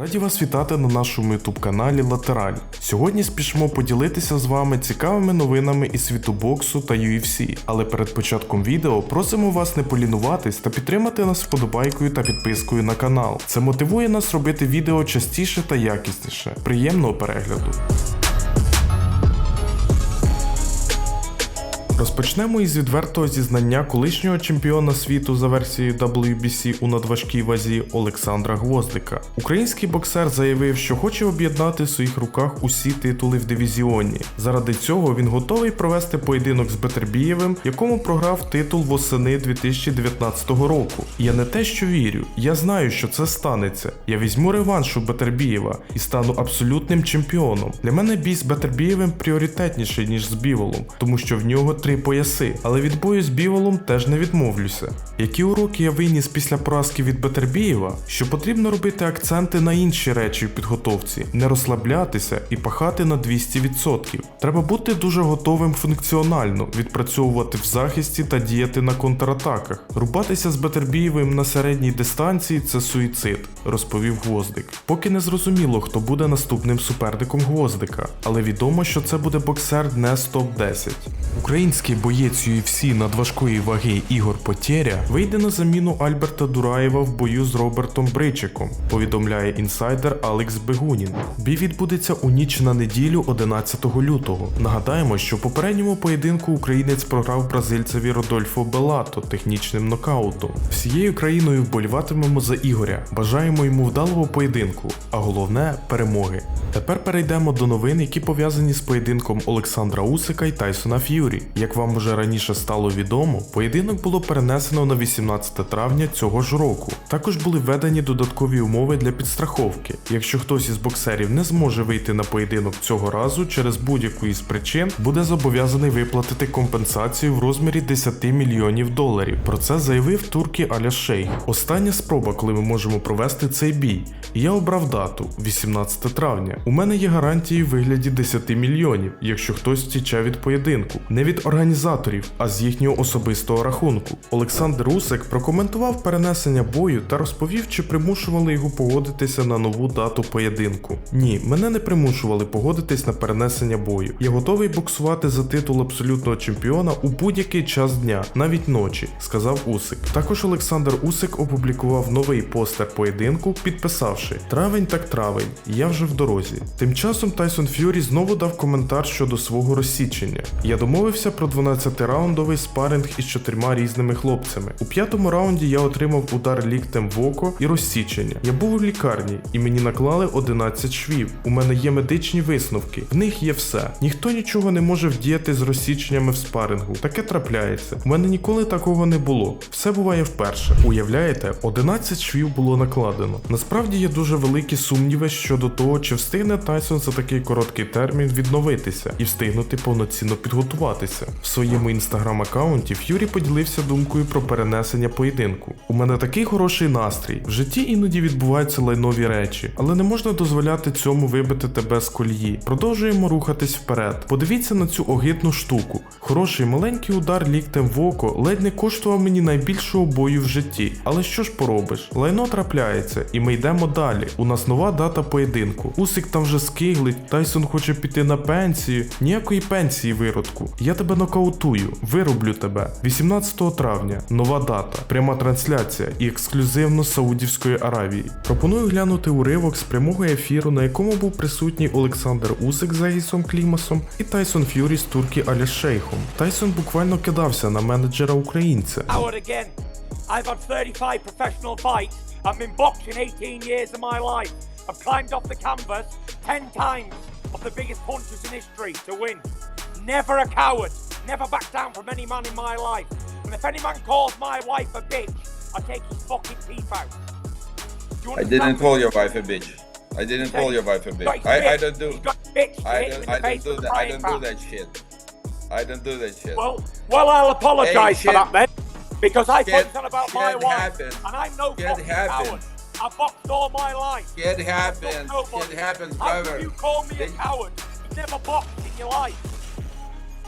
Раді вас вітати на нашому youtube каналі Латераль. Сьогодні спішимо поділитися з вами цікавими новинами із світу боксу та UFC. Але перед початком відео просимо вас не полінуватись та підтримати нас вподобайкою та підпискою на канал. Це мотивує нас робити відео частіше та якісніше. Приємного перегляду! Розпочнемо із відвертого зізнання колишнього чемпіона світу за версією WBC у надважкій вазі Олександра Гвоздика. Український боксер заявив, що хоче об'єднати в своїх руках усі титули в дивізіоні. Заради цього він готовий провести поєдинок з Бетербієвим, якому програв титул восени 2019 року. Я не те, що вірю, я знаю, що це станеться. Я візьму реванш у Бетербієва і стану абсолютним чемпіоном. Для мене бій з Бетербієвим пріоритетніший, ніж з Біволом, тому що в нього три пояси, але від бою з Біволом теж не відмовлюся. Які уроки я виніс після поразки від Бетербієва, що потрібно робити акценти на інші речі в підготовці, не розслаблятися і пахати на 200%. Треба бути дуже готовим функціонально, відпрацьовувати в захисті та діяти на контратаках. Рубатися з Бетербієвим на середній дистанції це суїцид, розповів Гвоздик. Поки не зрозуміло, хто буде наступним суперником Гвоздика, але відомо, що це буде боксер Днес топ 10 Український боєць UFC надважкої ваги Ігор Потєря вийде на заміну Альберта Дураєва в бою з Робертом Бричиком, повідомляє інсайдер Алекс Бегунін. Бій відбудеться у ніч на неділю 11 лютого. Нагадаємо, що в попередньому поєдинку українець програв бразильцеві Родольфо Белато технічним нокаутом. Всією країною вболіватимемо за Ігоря. Бажаємо йому вдалого поєдинку, а головне перемоги. Тепер перейдемо до новин, які пов'язані з поєдинком Олександра Усика і Тайсона Ф'юрі. Як вам вже раніше стало відомо, поєдинок було перенесено на 18 травня цього ж року. Також були введені додаткові умови для підстраховки. Якщо хтось із боксерів не зможе вийти на поєдинок цього разу через будь-яку із причин, буде зобов'язаний виплатити компенсацію в розмірі 10 мільйонів доларів. Про це заявив турки Аля Шейх. Остання спроба, коли ми можемо провести цей бій. Я обрав дату 18 травня. У мене є гарантії в вигляді 10 мільйонів, якщо хтось втіче від поєдинку, не від організаторів, а з їхнього особистого рахунку. Олександр Усик прокоментував перенесення бою та розповів, чи примушували його погодитися на нову дату поєдинку. Ні, мене не примушували погодитись на перенесення бою. Я готовий боксувати за титул абсолютного чемпіона у будь-який час дня, навіть ночі, сказав Усик. Також Олександр Усик опублікував новий постер поєдинку, підписавши Травень так травень, я вже в дорозі. Тим часом Тайсон Ф'юрі знову дав коментар щодо свого розсічення. Я домовився про 12-раундовий спаринг із чотирма різними хлопцями. У п'ятому раунді я отримав удар ліктем в око і розсічення. Я був у лікарні і мені наклали 11 швів. У мене є медичні висновки, в них є все. Ніхто нічого не може вдіяти з розсіченнями в спарингу. Таке трапляється. У мене ніколи такого не було. Все буває вперше. Уявляєте, 11 швів було накладено. Насправді є дуже великі сумніви щодо того, чи встигне Тайсон за такий короткий термін відновитися і встигнути повноцінно підготуватися. В своєму інстаграм-аккаунті Ф'юрі поділився думкою про перенесення поєдинку. У мене такий хороший настрій. В житті іноді відбуваються лайнові речі, але не можна дозволяти цьому вибити тебе з колії. Продовжуємо рухатись вперед. Подивіться на цю огидну штуку. Хороший маленький удар ліктем в око ледь не коштував мені найбільшого бою в житті. Але що ж поробиш? Лайно трапляється, і ми йдемо далі. У нас нова дата поєдинку. Усик там вже скиглить, Тайсон хоче піти на пенсію. Ніякої пенсії, виродку. Я тебе нокаутую, вироблю тебе. 18 травня, нова дата, пряма трансляція і ексклюзивно з Саудівської Аравії. Пропоную глянути уривок з прямого ефіру, на якому був присутній Олександр Усик з Егісом Клімасом і Тайсон Ф'юрі з турки Аля Шейхом. Тайсон буквально кидався на менеджера українця. I've had 35 professional fights. I've been boxing 18 years of my life. I've climbed off the canvas 10 times of the biggest punches in history to win. Never a coward. Never back down from any man in my life. And if any man calls my wife a bitch, I take his fucking teeth out. I didn't call your wife a bitch. I didn't call your wife a bitch. I, I don't do He's got his bitch. to I don't I don't do that I don't do that shit. I don't do that shit. Well, well, I'll apologise Hey, for that then, because I Shit- fucked on about my wife, happens. and I'm no Shit fucking happens. coward. I've boxed all my life. Shit happens. Shit happens, How can you call me a coward? You never boxed in your life.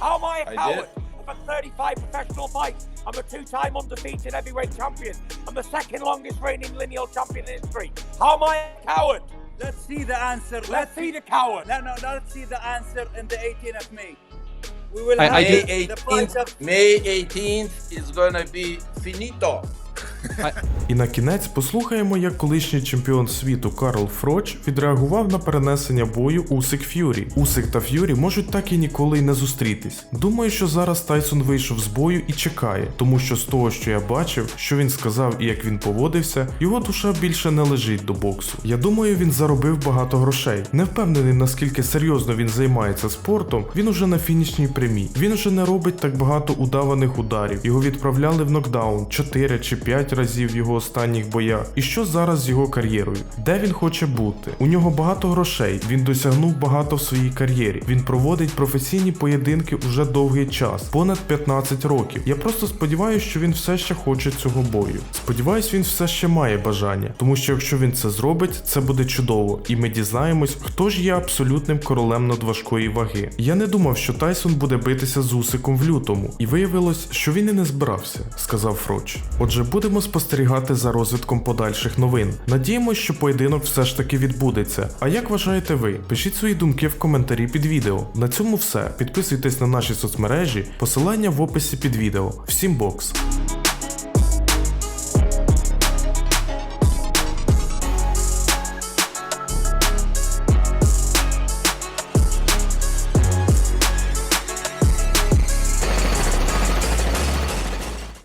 Oh, How am I a I coward? did. I've had 35 professional fights. I'm a two-time undefeated heavyweight champion. I'm the second longest reigning lineal champion in history. How am I a coward? Let's see the answer. Let's see the coward. No, no, let's see the answer in the 18th of May. We will I- have I May did- the fight 18th, of May 18th is gonna be finito. І на кінець послухаємо, як колишній чемпіон світу Карл Фроч відреагував на перенесення бою Усик Ф'юрі. Усик та Ф'юрі можуть так і ніколи й не зустрітись. Думаю, що зараз Тайсон вийшов з бою і чекає, тому що з того, що я бачив, що він сказав і як він поводився, його душа більше не лежить до боксу. Я думаю, він заробив багато грошей. Не впевнений, наскільки серйозно він займається спортом. Він уже на фінішній прямій. Він уже не робить так багато удаваних ударів. Його відправляли в нокдаун 4 чи 5 разів в його останніх боях. І що зараз з його кар'єрою? Де він хоче бути? У нього багато грошей. Він досягнув багато в своїй кар'єрі. Він проводить професійні поєдинки уже довгий час, понад 15 років. Я просто сподіваюся, що він все ще хоче цього бою. Сподіваюсь, він все ще має бажання, тому що якщо він це зробить, це буде чудово, і ми дізнаємось, хто ж є абсолютним королем надважкої ваги. Я не думав, що Тайсон буде битися з Усиком в лютому, і виявилось, що він і не збирався, сказав Фроч. Отже, будемо спостерігати за розвитком подальших новин. Надіємо, що поєдинок все ж таки відбудеться. А як вважаєте ви? Пишіть свої думки в коментарі під відео. На цьому все. Підписуйтесь на наші соцмережі, посилання в описі під відео. Всім бокс!